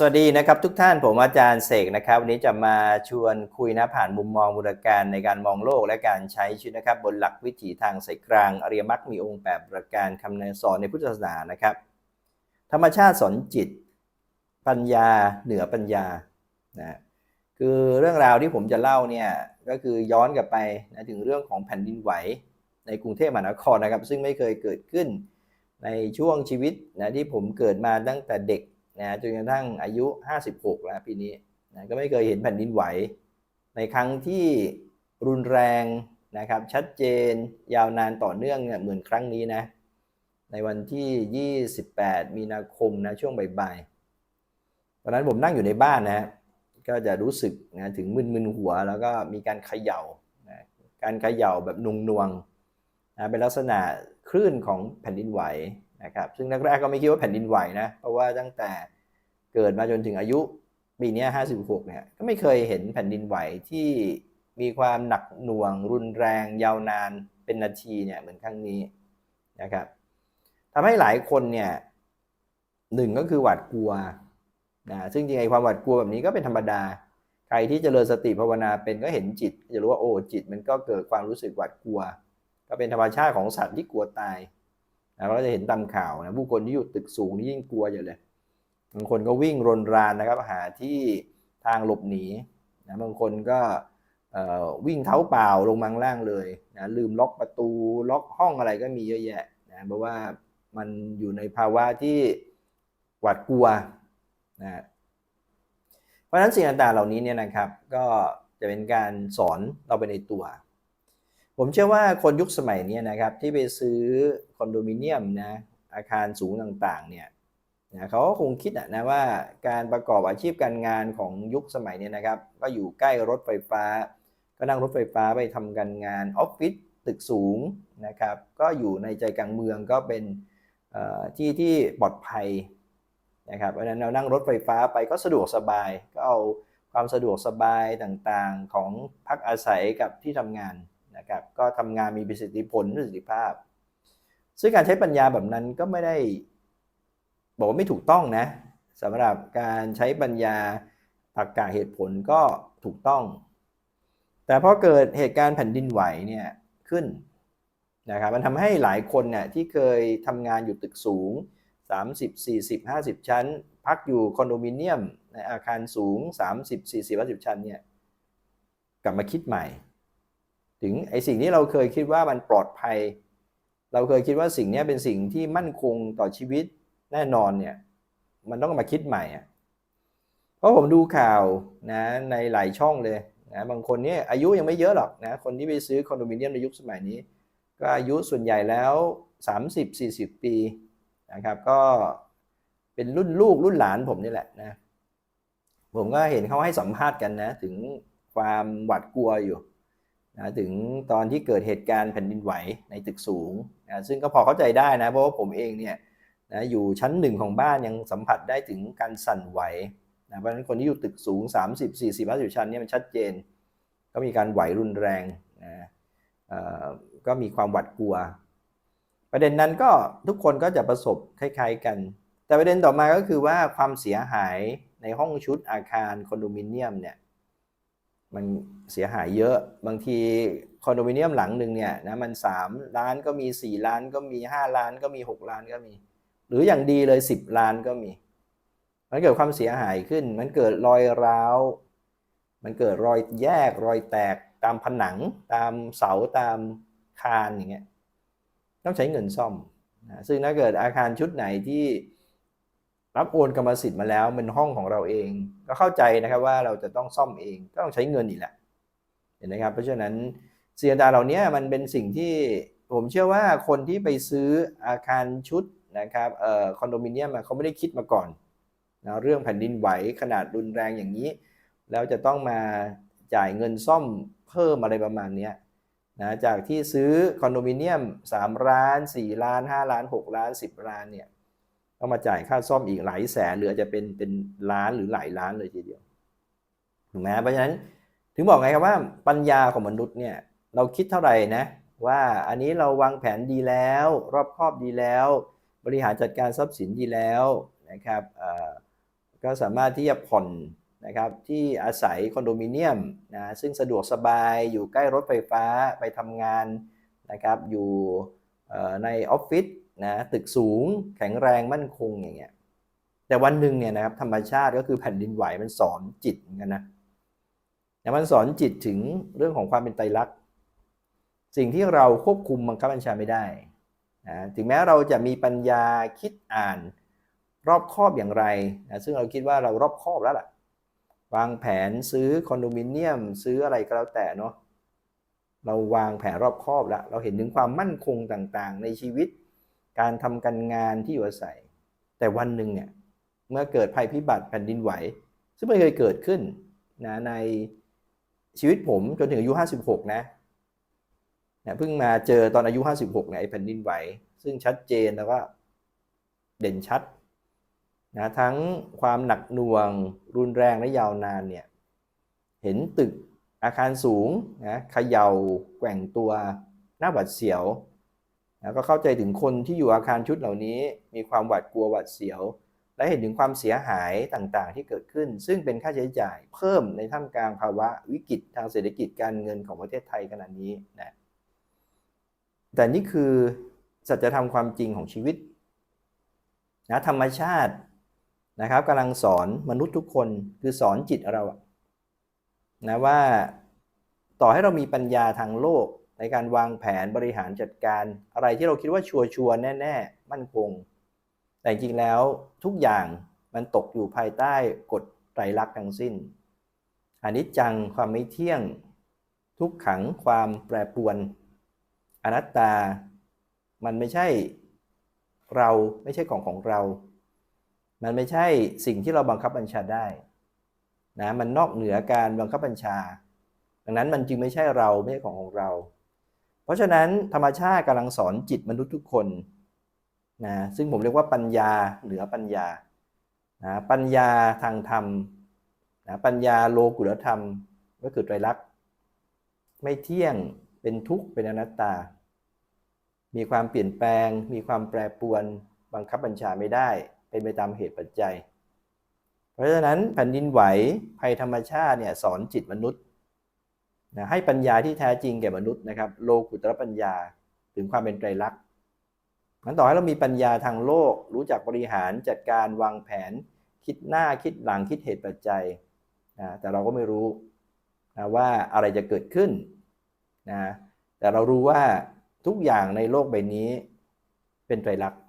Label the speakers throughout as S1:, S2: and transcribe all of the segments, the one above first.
S1: สวัสดีนะครับทุกท่านผมอาจารย์เสกนะครับ วันนี้จะมาชวนคุยนะผ่านมุมมองบูรการในการมองโลกและการใช้ชีวิตนะครับ บนหลักวิถีทางสายกลางอริยมรรคมีองค์แปดประการคำนสอนในพุทธศาสนานะครับ ธรรมชาติสอนจิต ปัญญาเหนือปัญญานะคือเรื่องราวที่ผมจะเล่าเนี่ยก็คือย้อนกลับไปนะถึงเรื่องของแผ่นดินไหวในกรุงเทพมหานครนะครับ ซึ่งไม่เคยเกิดขึ้นในช่วงชีวิตนะที่ผมเกิดมาตั้งแต่เด็ก นะจนกระทั่งอายุ 56 แล้วปีนี้นะก็ไม่เคยเห็นแผ่นดินไหว ในครั้งที่รุนแรงนะครับชัดเจนยาวนานต่อเนื่องเนี่ยเหมือนครั้งนี้นะในวันที่ 28 มีนาคมนะช่วงบ่ายๆตอนนั้นผมนั่งอยู่ในบ้านนะก็จะรู้สึกนะถึงมึนๆหัว แล้วก็มีการเขย่านะการเขย่าแบบนุงนวงๆนะเป็นลักษณะคลื่นของแผ่นดินไหว นะครับซึ่งแรกๆก็ไม่คิดว่าแผ่นดินไหวนะเพราะว่าตั้งแต่เกิดมาจนถึงอายุปีนี้56เนี่ยก็ไม่เคยเห็นแผ่นดินไหวที่มีความหนักหน่วง รุนแรง ยาวนานเป็นนาทีเนี่ยเหมือนครั้งนี้นะครับทำให้หลายคนเนี่ยหนึ่งก็คือหวาดกลัวนะซึ่งจริงๆไอ้ความหวาดกลัวแบบนี้ก็เป็นธรรมดา ใครที่เจริญสติภาวนาเป็นก็เห็นจิตจะรู้ว่าโอ้จิตมันก็เกิดความรู้สึกหวาดกลัว ก็เป็นธรรมชาติของสัตว์ที่กลัวตาย นะเราจะเห็นตามข่าวนะผู้คนที่อยู่ตึกสูงนี่ยิ่งกลัวอยู่เลยบางคนก็วิ่งรนรานนะครับหาที่ทางหลบหนีนะบางคนก็วิ่งเท้าเปล่าลงมังล่างเลยนะลืมล็อกประตูล็อกห้องอะไรก็มีเยอะแยะนะเพราะว่ามันอยู่ในภาวะที่หวาดกลัวนะเพราะฉะนั้นสิ่งต่างๆเหล่านี้เนี่ยนะครับ ก็จะเป็นการสอนเราไปในตัว ผมเชื่อว่าคนยุคสมัยนี้นะครับที่ไปซื้อคอนโดมิเนียมนะอาคารสูงต่างๆเนี่ยนะเขาก็คงคิดนะว่าการประกอบอาชีพการงานของยุคสมัยนี้นะครับ ก็อยู่ใกล้รถไฟฟ้า ก็นั่งรถไฟฟ้าไปทำการงานออฟฟิศตึกสูงนะครับ ก็อยู่ในใจกลางเมืองก็เป็นที่ที่ปลอดภัยนะครับเพราะฉะนั้นเรานั่งรถไฟฟ้าไปก็สะดวกสบาย ก็เอาความสะดวกสบายต่างๆของพักอาศัยกับที่ทำงาน นะครับก็ทำงานมีประสิทธิผลประสิทธิภาพ ซึ่งการใช้ปัญญาแบบนั้นก็ไม่ได้ บอกว่าไม่ถูกต้องนะสำหรับการใช้ปัญญาตรรกะเหตุผลก็ถูกต้อง แต่พอเกิดเหตุการณ์แผ่นดินไหวเนี่ยขึ้นนะครับมันทำให้หลายคนเนี่ยที่เคยทำงานอยู่ตึกสูง 30 40 50 ชั้น พักอยู่คอนโดมิเนียมในอาคารสูง 30 40 50 ชั้นเนี่ยกลับมาคิดใหม่ ถึงไอสิ่งที่เราเคยคิดว่ามันปลอดภัย เราเคยคิดว่าสิ่งนี้เป็นสิ่งที่มั่นคงต่อชีวิตแน่นอนเนี่ยมันต้องมาคิดใหม่อะเพราะผมดูข่าวนะในหลายช่องเลยนะบางคนเนี่ยอายุยังไม่เยอะหรอกนะคนที่ไปซื้อคอนโดมิเนียมในยุคสมัยนี้ ก็อายุส่วนใหญ่แล้ว 30-40 ปีนะครับก็เป็นรุ่นลูกรุ่นหลานผมนี่แหละนะผมก็เห็นเขาให้สัมภาษณ์กันนะ ถึงความหวาดกลัวอยู่ นะถึงตอนที่เกิดเหตุการณ์แผ่นดินไหวในตึกสูงนะซึ่งก็พอเข้าใจได้นะเพราะว่าผมเองเนี่ยนะอยู่ชั้นหนึ่งของบ้านยังสัมผัสได้ถึงการสั่นไหวนะเพราะฉะนั้นคนที่อยู่ตึกสูง 30 40 50ชั้นนี่มันชัดเจน ก็มีการไหวรุนแรงนะก็มีความหวาดกลัว ประเด็นนั้นก็ทุกคนก็จะประสบคล้าย ๆกัน แต่ประเด็นต่อมาก็คือว่าความเสียหายในห้องชุดอาคารคอนโดมิเนียมเนี่ย มันเสียหายเยอะบางทีคอนโดมิเนียมหลังหนึ่งเนี่ยนะมัน 3 ล้านก็มี 4 ล้านก็มี 5 ล้านก็มี 6 ล้านก็มี หรืออย่างดีเลย 10 ล้านก็มี มันเกิดความเสียหายขึ้น มันเกิดรอยร้าว มันเกิดรอยแยกรอยแตกตามผนังตามเสาตามคานอย่างเงี้ยต้องใช้เงินซ่อมนะซึ่งถ้าเกิดอาคารชุดไหนที่ รับโอนกรรมสิทธิ์มาแล้วเป็นห้องของเราเอง ก็เข้าใจนะครับว่าเราจะต้องซ่อมเองก็ต้องใช้เงินอีกแหละเห็นไหมครับเพราะฉะนั้นเสียดาเหล่านี้มันเป็นสิ่งที่ผมเชื่อว่าคนที่ไปซื้ออาคารชุดนะครับเอ่อคอนโดมิเนียมเขาไม่ได้คิดมาก่อนนะเรื่องแผ่นดินไหวขนาดรุนแรงอย่างนี้ แล้วจะต้องมาจ่ายเงินซ่อมเพิ่มอะไรประมาณนี้นะจากที่ซื้อคอนโดมิเนียม 3 ล้าน 4 ล้าน 5 ล้าน 6 ล้าน 10 ล้านเนี่ย ต้องมาจ่ายค่าซ่อมอีกหลายแสนหรือจะเป็นเป็นล้านหรือหลายล้านเลยทีเดียวถูกไหมเพราะฉะนั้นถึงบอกไงครับว่าปัญญาของมนุษย์เนี่ยเราคิดเท่าไหร่นะว่าอันนี้เราวางแผนดีแล้ว รอบครอบดีแล้ว บริหารจัดการทรัพย์สินดีแล้วนะครับก็สามารถที่จะผ่อนนะครับที่อาศัยคอนโดมิเนียมนะซึ่งสะดวกสบายอยู่ใกล้รถไฟฟ้าไปทำงานนะครับอยู่ในออฟฟิศ นะตึกสูงแข็งแรงมั่นคงอย่างเงี้ยแต่วันหนึ่งเนี่ยนะครับธรรมชาติก็คือแผ่นดินไหวมันสอนจิตเหมือนกันนะแต่มันสอนจิตถึงเรื่องของความเป็นไตรลักษณ์สิ่งที่เราควบคุมบังคับบัญชาไม่ได้นะถึงแม้เราจะมีปัญญาคิดอ่านรอบคอบอย่างไรนะซึ่งเราคิดว่าเรารอบคอบแล้วล่ะวางแผนซื้อคอนโดมิเนียม ซื้ออะไรก็แล้วแต่เนาะเราวางแผนรอบคอบแล้ว เราเห็นถึงความมั่นคงต่างๆ ในชีวิต การทำการงานที่อยู่อาศัย แต่วันหนึ่งเนี่ยเมื่อเกิดภัยพิบัติแผ่นดินไหว ซึ่งไม่เคยเกิดขึ้นนะในชีวิตผมจนถึงอายุ 56 นะนะเพิ่งมาเจอตอนอายุ 56เนี่ยไอ้แผ่นดินไหว ซึ่งชัดเจนแล้วก็เด่นชัดนะทั้งความหนักหน่วงรุนแรงและยาวนานเนี่ยเห็นตึกอาคารสูงนะเขย่าแกว่งตัวหน้าหวาดเสียว นะก็เข้าใจถึงคนที่อยู่อาคารชุดเหล่านี้มีความหวาดกลัวหวาดเสียว และเห็นถึงความเสียหายต่างๆ ที่เกิดขึ้น ซึ่งเป็นค่าใช้จ่ายเพิ่มในท่ามกลางภาวะวิกฤตทางเศรษฐกิจการเงินของประเทศไทยขณะนี้นะแต่นี่คือสัจธรรมความจริงของชีวิตนะธรรมชาตินะครับกำลังสอนมนุษย์ทุกคนคือสอนจิตเรานะว่าต่อให้เรามีปัญญาทางโลก ในการวางแผนบริหารจัดการ อะไรที่เราคิดว่าชัวชัวร์ๆแน่มั่นคง แต่จริงแล้วทุกอย่างมันตกอยู่ภายใต้กฎไตรลักษณ์ทั้งสิ้นอนิจจังความไม่เที่ยง ทุกขังความแปรปรวน อนัตตา มันไม่ใช่เราไม่ใช่ของของเรา มันไม่ใช่สิ่งที่เราบังคับบัญชาได้นะมันนอกเหนือการบังคับบัญชา ดังนั้นมันจึงไม่ใช่เราไม่ใช่ของของเรา เพราะฉะนั้นธรรมชาติกำลังสอนจิตมนุษย์ทุกคนนะซึ่งผมเรียกว่าปัญญาเหนือปัญญานะปัญญาทางธรรมนะปัญญาโลกุตธรรมก็คือไตรลักษณ์ไม่เที่ยงเป็นทุกข์เป็นอนัตตา มีความเปลี่ยนแปลง มีความแปรปรวน บังคับบัญชาไม่ได้ เป็นไปตามเหตุปัจจัย เพราะฉะนั้นแผ่นดินไหวภัยธรรมชาติเนี่ยสอนจิตมนุษย์ นะให้ปัญญาที่แท้จริงแก่มนุษย์นะครับโลกุตรปัญญาถึงความเป็นไตรลักษณ์งั้นต่อให้เรามีปัญญาทางโลก รู้จักบริหารจัดการวางแผน คิดหน้าคิดหลังคิดเหตุปัจจัยนะแต่เราก็ไม่รู้นะว่าอะไรจะเกิดขึ้นนะแต่เรารู้ว่าทุกอย่างในโลกใบนี้เป็นไตรลักษณ์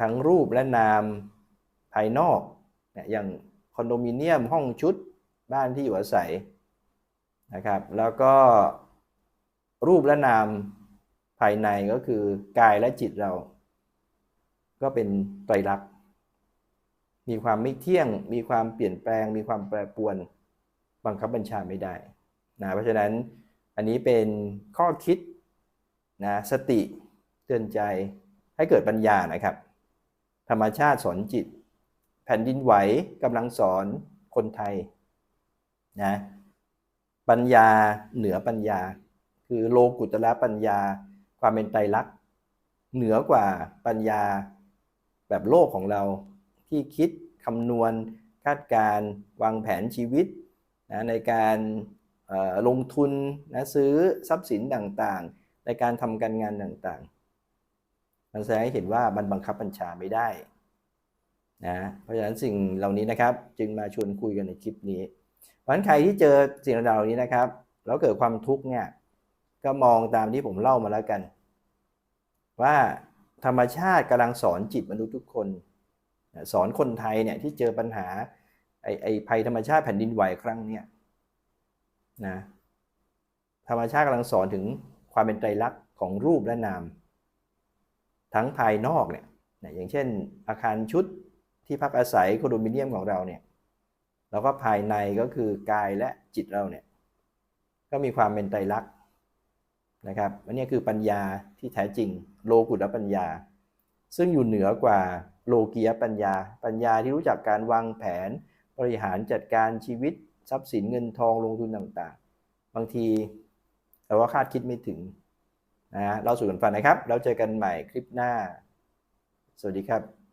S1: ทั้งรูปและนามภายนอก อย่างคอนโดมิเนียมห้องชุดบ้านที่อยู่อาศัย นะครับ แล้วก็รูปและนามภายในก็คือกายและจิตเรา ก็เป็นไตรลักษณ์มีความไม่เที่ยง มีความเปลี่ยนแปลง มีความแปรปรวนบังคับบัญชาไม่ได้นะเพราะฉะนั้นอันนี้เป็นข้อคิดนะสติเตือนใจให้เกิดปัญญานะครับ ธรรมชาติสอนจิต แผ่นดินไหวกำลังสอนคนไทยนะ ปัญญาเหนือปัญญา คือโลกุตละปัญญา ความเป็นไตรลักษณ์เหนือกว่าปัญญาแบบโลกของเราที่คิดคำนวณคาดการณ์วางแผนชีวิตนะในการลงทุนนะซื้อทรัพย์สินต่างๆ ในการทำการงานต่างๆ มันแสดงให้เห็นว่ามันบังคับบัญชาไม่ได้นะเพราะฉะนั้นสิ่งเหล่านี้นะครับจึงมาชวนคุยกันในคลิปนี้ เพราะฉะนั้นใครที่เจอสิ่งเหล่านี้นะครับ แล้วเกิดความทุกข์เนี่ยก็มองตามที่ผมเล่ามาแล้วกัน ว่าธรรมชาติกำลังสอนจิตมนุษย์ทุกคน สอนคนไทยเนี่ยที่เจอปัญหาไอ้ไอ้ภัยธรรมชาติแผ่นดินไหวครั้งเนี้ยนะธรรมชาติกำลังสอนถึงความเป็นไตรลักษณ์ของรูปและนาม ทั้งภายนอกเนี่ยอย่างเช่นอาคารชุดที่พักอาศัยคอนโดมิเนียมของเราเนี่ย แล้วก็ภายในก็คือกายและจิตเราเนี่ยก็มีความเป็นไตรลักษณ์นะครับอันนี้คือปัญญาที่แท้จริง โลกุตปัญญา ซึ่งอยู่เหนือกว่าโลกียปัญญา ปัญญาที่รู้จักการวางแผน บริหารจัดการชีวิต ทรัพย์สินเงินทองลงทุนต่างๆ บางทีเราก็คาดคิดไม่ถึงนะเราสู่กันฟันนะครับ แล้วเจอกันใหม่คลิปหน้า สวัสดีครับ